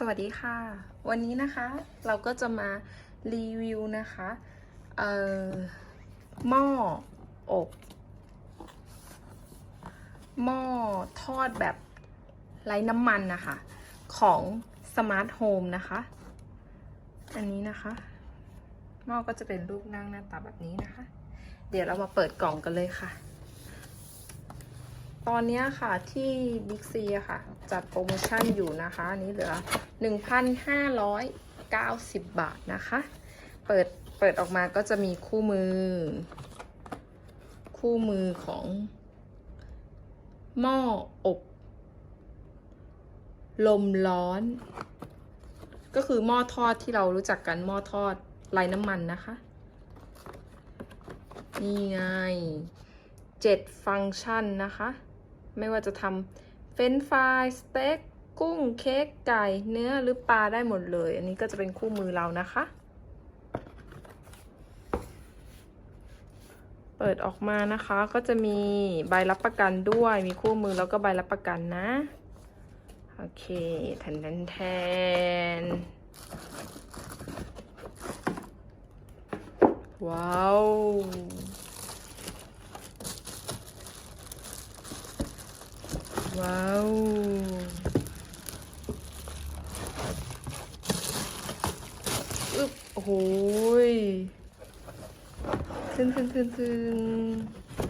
สวัสดีค่ะ วันนี้นะคะเราก็จะมารีวิวนะคะเอ่อหม้ออบหม้อทอดแบบไร้น้ำมันนะคะ ของสมาร์ทโฮมนะคะ อันนี้นะคะหม้อก็จะเป็นรูปนั่งหน้าตาแบบนี้นะคะ เดี๋ยวเรามาเปิดกล่องกันเลยค่ะ ตอนนี้ค่ะที่บิ๊กซีค่ะ จัดโปรโมชั่นอยู่นะคะอันนี้เหลือ 1,590 บาทนะคะ เปิดเปิดออกมาก็จะมีคู่มือ คู่มือของ หม้ออบ ลมร้อน ก็คือหม้อทอดที่เรารู้จักกันหม้อทอดไร้น้ำมันนะคะนี่ไงเจ็ดฟังก์ชันนะคะ ไม่ว่าจะทำเฟรนช์ฟรายสเต็กกุ้งเค้กไก่เนื้อหรือปลาได้หมดเลย อันนี้ก็จะเป็นคู่มือเรานะคะ เปิดออกมานะคะก็จะมีใบรับประกันด้วยมีคู่มือแล้วก็ใบรับประกันนะ โอเคแทนแทนแทนว้าว ว้าวอึ๊บโอ้โหยขึ้นขึ้นขึ้นขึ้น